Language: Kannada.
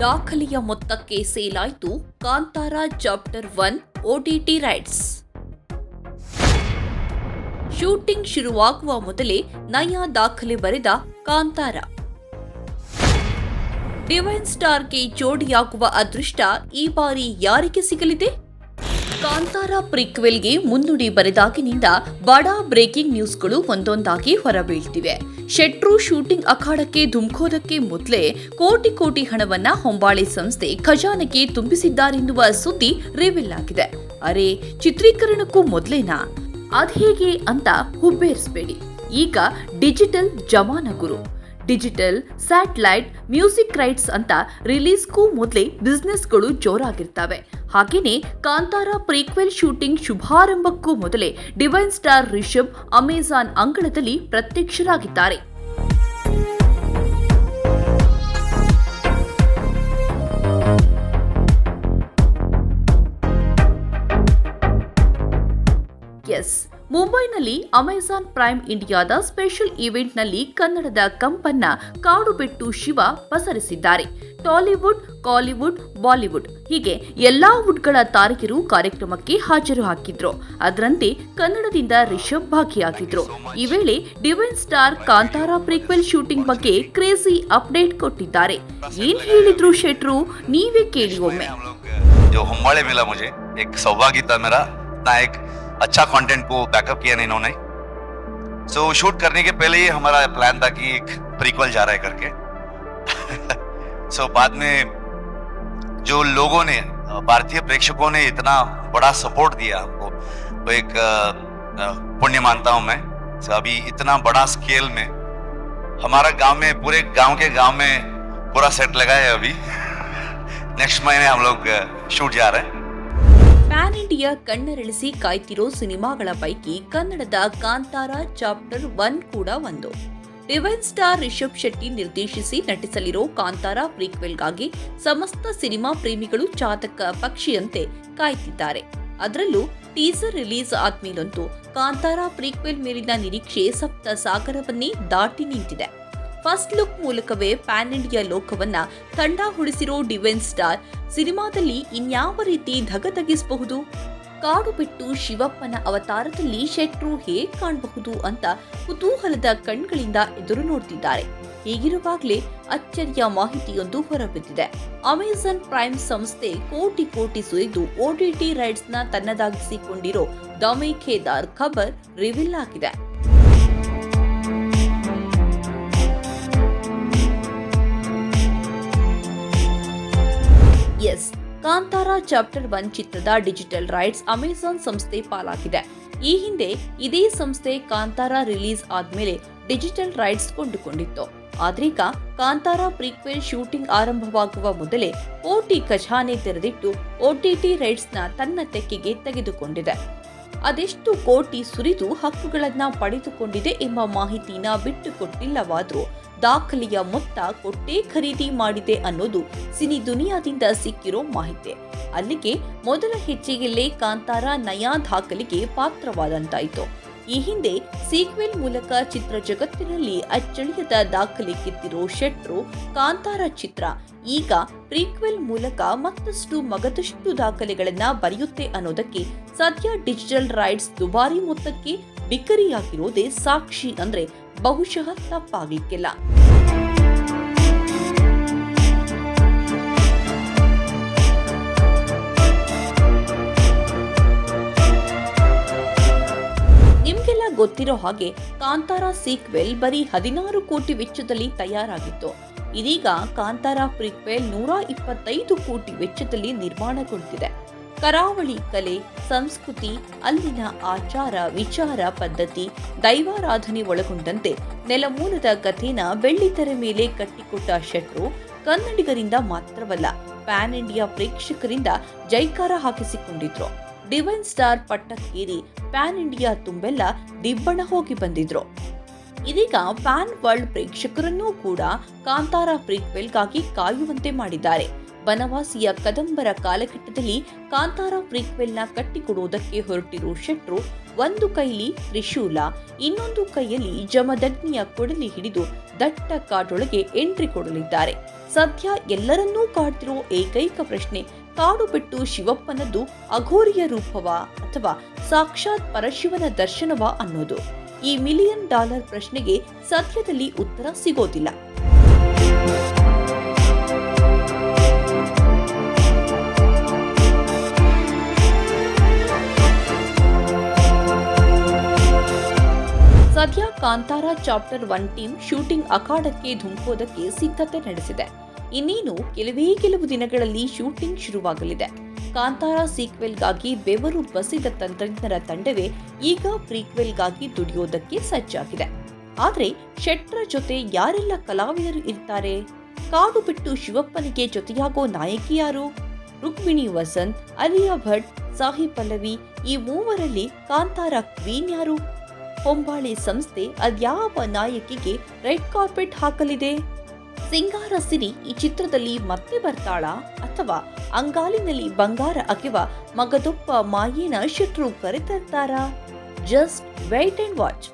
ದಾಖಲೆಯ ಮೊತ್ತಕ್ಕೆ ಸೇಲಾಯಿತು Kantara chapter one OTT rights. Shooting ಶುರುವಾಗುವ ಮೊದಲೇ ನಯಾ ದಾಖಲೆ ಬರೆದ ಕಾಂತಾರ. ಡಿವೈನ್ ಸ್ಟಾರ್ಗೆ ಜೋಡಿಯಾಗುವ ಅದೃಷ್ಟ ಈ ಬಾರಿ ಯಾರಿಗೆ ಸಿಗಲಿದೆ? ಕಾಂತಾರ ಪ್ರಿಕ್ವೆಲ್ಗೆ ಮುನ್ನುಡಿ ಬರೆದಾಗಿನಿಂದ ಬಡಾ ಬ್ರೇಕಿಂಗ್ ನ್ಯೂಸ್ಗಳು ಒಂದೊಂದಾಗಿ ಹೊರಬೀಳ್ತಿವೆ. ಶೆಟ್ರು ಶೂಟಿಂಗ್ ಅಖಾಡಕ್ಕೆ ಧುಮ್ಕೋದಕ್ಕೆ ಮೊದಲೇ ಕೋಟಿ ಕೋಟಿ ಹಣವನ್ನ ಹೊಂಬಾಳೆ ಸಂಸ್ಥೆ ಖಜಾನೆಗೆ ತುಂಬಿಸಿದ್ದಾರೆನ್ನುವ ಸುದ್ದಿ ರಿವೀಲ್ ಆಗಿದೆ. ಅರೆ, ಚಿತ್ರೀಕರಣಕ್ಕೂ ಮೊದಲೇನಾ? ಅದ್ಹೇಗೆ ಅಂತ ಹುಬ್ಬೇರಿಸಬೇಡಿ. ಈಗ ಡಿಜಿಟಲ್ ಜಮಾನ ಗುರು ಡಿಜಿಟಲ್, ಸ್ಯಾಟಲೈಟ್, ಮ್ಯೂಸಿಕ್ ರೈಟ್ಸ್ ಅಂತ ರಿಲೀಸ್ಗೂ ಮೊದಲೇ ಬಿಸ್ನೆಸ್ಗಳು ಜೋರಾಗಿರ್ತವೆ. ಹಾಗೆಯೇ ಕಾಂತಾರ ಪ್ರೀಕ್ವೆಲ್ ಶೂಟಿಂಗ್ ಶುಭಾರಂಭಕ್ಕೂ ಮೊದಲೇ ಡಿವೈನ್ ಸ್ಟಾರ್ ರಿಷಬ್ ಅಮೆಜಾನ್ ಅಂಗಳದಲ್ಲಿ ಪ್ರತ್ಯಕ್ಷರಾಗಿದ್ದಾರೆ. ಎಸ್. ಮುಂಬೈನಲ್ಲಿ ಅಮೆಜಾನ್ ಪ್ರೈಮ್ ಇಂಡಿಯಾದ ಸ್ಪೆಷಲ್ ಇವೆಂಟ್ನಲ್ಲಿ ಕನ್ನಡದ ಕಂಪನ್ನ ಕಾಡು ಬಿಟ್ಟು ಶಿವ ಪಸರಿಸಿದ್ದಾರೆ. ಟಾಲಿವುಡ್, ಕಾಲಿವುಡ್, ಬಾಲಿವುಡ್ ಹೀಗೆ ಎಲ್ಲಾ ವುಡ್ಗಳ ತಾರಕಿರು ಕಾರ್ಯಕ್ರಮಕ್ಕೆ ಹಾಜರು ಹಾಕಿದ್ರು. ಅದರಂತೆ ಕನ್ನಡದಿಂದ ರಿಷಬ್ ಭಾಗಿಯಾಗಿದ್ರು. ಈ ವೇಳೆ divine star Kantara prequel shooting ಬಗ್ಗೆ ಕ್ರೇಜಿ ಅಪ್ಡೇಟ್ ಕೊಟ್ಟಿದ್ದಾರೆ. ಏನ್ ಹೇಳಿದ್ರು ಶೆಟ್ರು? ನೀವೇ ಕೇಳಿ ಒಮ್ಮೆ. अच्छा कंटेंट को बैकअप किया इन्होंने। सो so, शूट करने के पहले ही हमारा प्लान था कि एक प्रीक्वल जा रहा है करके। सो so, बाद में जो लोगों ने भारतीय प्रेक्षकों ने इतना बड़ा सपोर्ट दिया हमको वो एक पुण्य मानता हूँ मैं। So, अभी इतना बड़ा स्केल में हमारा गाँव में पूरे गाँव के गाँव में पूरा सेट लगा है अभी। नेक्स्ट महीने हम लोग शूट जा रहे हैं। ಇಂಡಿಯಾ ಕಣ್ಣರಳಿಸಿ ಕಾಯ್ತಿರೋ ಸಿನಿಮಾಗಳ ಪೈಕಿ ಕನ್ನಡದ ಕಾಂತಾರ ಚಾಪ್ಟರ್ ಒನ್ ಕೂಡ ಒಂದು. ರಿವೆನ್ ಸ್ಟಾರ್ ರಿಷಬ್ ಶೆಟ್ಟಿ ನಿರ್ದೇಶಿಸಿ ನಟಿಸಲಿರೋ ಕಾಂತಾರ ಪ್ರೀಕ್ವೆಲ್ಗಾಗಿ ಸಮಸ್ತ ಸಿನಿಮಾ ಪ್ರೇಮಿಗಳು ಚಾತಕ ಪಕ್ಷಿಯಂತೆ ಕಾಯ್ತಿದ್ದಾರೆ. ಅದರಲ್ಲೂ ಟೀಸರ್ ರಿಲೀಸ್ ಆದ್ಮೇಲಂತೂ ಕಾಂತಾರ ಪ್ರೀಕ್ವೆಲ್ ಮೇಲಿನ ನಿರೀಕ್ಷೆ ಸಪ್ತ ಸಾಗರವನ್ನೇ ದಾಟಿ ನಿಂತಿದೆ. ಫಸ್ಟ್ ಲುಕ್ ಮೂಲಕವೇ ಪ್ಯಾನ್ ಇಂಡಿಯಾ ಲೋಕವನ್ನ ತಂಡ ಹುಡಿಸಿರೋ ಡಿವೆನ್ ಸ್ಟಾರ್. ಸಿನಿಮಾದಲ್ಲಿ ಇನ್ಯಾವ ರೀತಿ ಧಗಧಗಿಸಬಹುದು ಕಾಡು ಬಿಟ್ಟು ಶಿವಪ್ಪನ ಅವತಾರದಲ್ಲಿ ಶೆಟ್ರು ಹೇಗ್ ಕಾಣಬಹುದು ಅಂತ ಕುತೂಹಲದ ಕಣ್ಗಳಿಂದ ಎದುರು ನೋಡ್ತಿದ್ದಾರೆ. ಹೀಗಿರುವಾಗಲೇ ಅಚ್ಚರಿಯ ಮಾಹಿತಿಯೊಂದು ಹೊರಬಿದ್ದಿದೆ. ಅಮೆಜಾನ್ ಪ್ರೈಮ್ ಸಂಸ್ಥೆ ಕೋಟಿ ಕೋಟಿ ಸುರಿದು ಓಟಿಟಿ ರೈಟ್ಸ್ನ ತನ್ನದಾಗಿಸಿಕೊಂಡಿರೋ ದಮೇಖೇದಾರ್ ಖಬರ್ ರಿವೀಲ್ ಆಗಿದೆ. ಎಸ್. ಕಾಂತಾರ ಚಾಪ್ಟರ್ ಒನ್ ಚಿತ್ರದ ಡಿಜಿಟಲ್ ರೈಟ್ಸ್ ಅಮೆಜಾನ್ ಸಂಸ್ಥೆ ಪಾಲಾಗಿದೆ. ಈ ಹಿಂದೆ ಇದೇ ಸಂಸ್ಥೆ ಕಾಂತಾರ ರಿಲೀಸ್ ಆದ್ಮೇಲೆ ಡಿಜಿಟಲ್ ರೈಟ್ಸ್ ಕೊಂಡುಕೊಂಡಿತ್ತು. ಆದ್ರೀಗ ಕಾಂತಾರ ಪ್ರೀಕ್ವೆಲ್ ಶೂಟಿಂಗ್ ಆರಂಭವಾಗುವ ಮೊದಲೇ ಓಟಿ ಖಜಾನೆ ತೆರೆದಿಟ್ಟು ಓಟಿಟಿ ರೈಟ್ಸ್ನ ತನ್ನ ತೆಕ್ಕೆಗೆ ತೆಗೆದುಕೊಂಡಿದೆ. ಅದೆಷ್ಟು ಕೋಟಿ ಸುರಿದು ಹಕ್ಕುಗಳನ್ನ ಪಡೆದುಕೊಂಡಿದೆ ಎಂಬ ಮಾಹಿತಿನ ಬಿಟ್ಟುಕೊಟ್ಟಿಲ್ಲವಾದ್ರೂ ದಾಖಲೆಯ ಮೊತ್ತ ಕೊಟ್ಟೇ ಖರೀದಿ ಮಾಡಿದೆ ಅನ್ನೋದು ಸಿನಿ ದುನಿಯಾದಿಂದ ಸಿಕ್ಕಿರೋ ಮಾಹಿತಿ. ಅಲ್ಲಿಗೆ ಮೊದಲ ಹೆಜ್ಜೆಯಲ್ಲೇ ಕಾಂತಾರ ನಯಾ ದಾಖಲೆಗೆ ಪಾತ್ರವಾದಂತಾಯಿತು. ಈ ಹಿಂದೆ ಸೀಕ್ವೆಲ್ ಮೂಲಕ ಚಿತ್ರ ಜಗತ್ತಿನಲ್ಲಿ ಅಚ್ಚಳಿಯದ ದಾಖಲೆ ಕಿತ್ತಿರೋ ಶೆಟ್ರು ಕಾಂತಾರ ಚಿತ್ರ, ಈಗ ಪ್ರೀಕ್ವೆಲ್ ಮೂಲಕ ಮತ್ತಷ್ಟು ಮಗದಷ್ಟು ದಾಖಲೆಗಳನ್ನ ಬರೆಯುತ್ತೆ ಅನ್ನೋದಕ್ಕೆ ಸದ್ಯ ಡಿಜಿಟಲ್ ರೈಟ್ಸ್ ದುಬಾರಿ ಮೊತ್ತಕ್ಕೆ ಬಿಕರಿಯಾಗಿರೋದೇ ಸಾಕ್ಷಿ ಅಂದ್ರೆ ಬಹುಶಃ ತಪ್ಪಾಗಲಿಕ್ಕಿಲ್ಲ ನಿಮ್ಗೆಲ್ಲ ಗೊತ್ತಿರೋ ಹಾಗೆ ಕಾಂತಾರ ಸೀಕ್ವೆಲ್ ಬರೀ ಹದಿನಾರು ಕೋಟಿ ವೆಚ್ಚದಲ್ಲಿ ತಯಾರಾಗಿತ್ತು. ಇದೀಗ ಕಾಂತಾರ ಪ್ರಿಕ್ವೆಲ್ ನೂರ ಇಪ್ಪತ್ತೈದು ಕೋಟಿ ವೆಚ್ಚದಲ್ಲಿ ನಿರ್ಮಾಣಗೊಳ್ತಿದೆ ಕರಾವಳಿ ಕಲೆ, ಸಂಸ್ಕೃತಿ, ಅಲ್ಲಿನ ಆಚಾರ, ವಿಚಾರ ಪದ್ಧತಿ, ದೈವಾರಾಧನೆ ಒಳಗೊಂಡಂತೆ ನೆಲಮೂಲದ ಕಥೆನ ಬೆಳ್ಳಿತೆರೆ ಮೇಲೆ ಕಟ್ಟಿಕೊಟ್ಟ ಶೆಟ್ರು ಕನ್ನಡಿಗರಿಂದ ಮಾತ್ರವಲ್ಲ, ಪ್ಯಾನ್ ಇಂಡಿಯಾ ಪ್ರೇಕ್ಷಕರಿಂದ ಜೈಕಾರ ಹಾಕಿಸಿಕೊಂಡಿದ್ರು. ಡಿವೈನ್ ಸ್ಟಾರ್ ಪಟ್ಟಕ್ಕೇರಿ ಪ್ಯಾನ್ ಇಂಡಿಯಾ ತುಂಬೆಲ್ಲ ದಿಬ್ಬಣ ಹೋಗಿ ಬಂದಿದ್ರು. ಇದೀಗ ಪ್ಯಾನ್ ವರ್ಲ್ಡ್ ಪ್ರೇಕ್ಷಕರನ್ನೂ ಕೂಡ ಕಾಂತಾರ ಪ್ರೀಕ್ವೆಲ್ಗಾಗಿ ಕಾಯುವಂತೆ ಮಾಡಿದ್ದಾರೆ. ಬನವಾಸಿಯ ಕದಂಬರ ಕಾಲಘಟ್ಟದಲ್ಲಿ ಕಾಂತಾರ ಪ್ರೀಕ್ವೆಲ್ನ ಕಟ್ಟಿಕೊಡುವುದಕ್ಕೆ ಹೊರಟಿರುವ ಶೆಟ್ರು, ಒಂದು ಕೈಲಿ ತ್ರಿಶೂಲ, ಇನ್ನೊಂದು ಕೈಯಲ್ಲಿ ಜಮದಗ್ನಿಯ ಕೊಡಲಿ ಹಿಡಿದು ದಟ್ಟ ಕಾಡೊಳಗೆ ಎಂಟ್ರಿ ಕೊಡಲಿದ್ದಾರೆ. ಸದ್ಯ ಎಲ್ಲರನ್ನೂ ಕಾಡ್ತಿರೋ ಏಕೈಕ ಪ್ರಶ್ನೆ, ಕಾಡು ಬಿಟ್ಟು ಶಿವಪ್ಪನದ್ದು ಅಘೋರಿಯ ರೂಪವ ಅಥವಾ ಸಾಕ್ಷಾತ್ ಪರಶಿವನ ದರ್ಶನವಾ ಅನ್ನೋದು. ಈ ಮಿಲಿಯನ್ ಡಾಲರ್ ಪ್ರಶ್ನೆಗೆ ಸದ್ಯದಲ್ಲಿ ಉತ್ತರ ಸಿಗೋದಿಲ್ಲ. ಸದ್ಯ Kantara chapter one team shooting ಅಖಾಡಕ್ಕೆ ಧುಮುಕೋದಕ್ಕೆ ಸಿದ್ಧತೆ ನಡೆಸಿದೆ. ಇನ್ನೇನು ಕೆಲವೇ ಕೆಲವು ದಿನಗಳಲ್ಲಿ ಶೂಟಿಂಗ್ ಶುರುವಾಗಲಿದೆ. ಕಾಂತಾರ ಸೀಕ್ವೆಲ್ಗಾಗಿ ಬೆವರು ಬಸಿದ ತಂತ್ರಜ್ಞರ ತಂಡವೇ ಈಗ ಪ್ರೀಕ್ವೆಲ್ಗಾಗಿ ದುಡಿಯೋದಕ್ಕೆ ಸಜ್ಜಾಗಿದೆ. ಆದರೆ ಶೆಟ್ರ ಜೊತೆ ಯಾರೆಲ್ಲ ಕಲಾವಿದರು ಇರ್ತಾರೆ? ಕಾಡು ಬಿಟ್ಟು ಶಿವಪ್ಪನಿಗೆ ಜೊತೆಯಾಗೋ ನಾಯಕಿ ಯಾರು? ರುಕ್ಮಿಣಿ ವಸಂತ್, ಅಲಿಯಾ ಭಟ್ ಸಾಹಿ ಪಲ್ಲವಿ ಈ ಮೂವರಲ್ಲಿ ಕಾಂತಾರ ಕ್ವೀನ್ ಯಾರು? ಹೊಂಬಾಳೆ ಸಂಸ್ಥೆ ಅದ್ಯಾವ ನಾಯಕಿಗೆ ರೆಡ್ ಕಾರ್ಪೆಟ್ ಹಾಕಲಿದೆ? ಸಿಂಗಾರ ಸಿರಿ ಈ ಚಿತ್ರದಲ್ಲಿ ಮತ್ತೆ ಬರ್ತಾಳಾ ಅಥವಾ ಅಂಗಾಲಿನಲ್ಲಿ ಬಂಗಾರ ಅಗೆವ ಮಗದೊಪ್ಪ ಮಾಯೇನ ಶೆಟ್ರು ಕರೆತರ್ತಾರಾ? Just wait and watch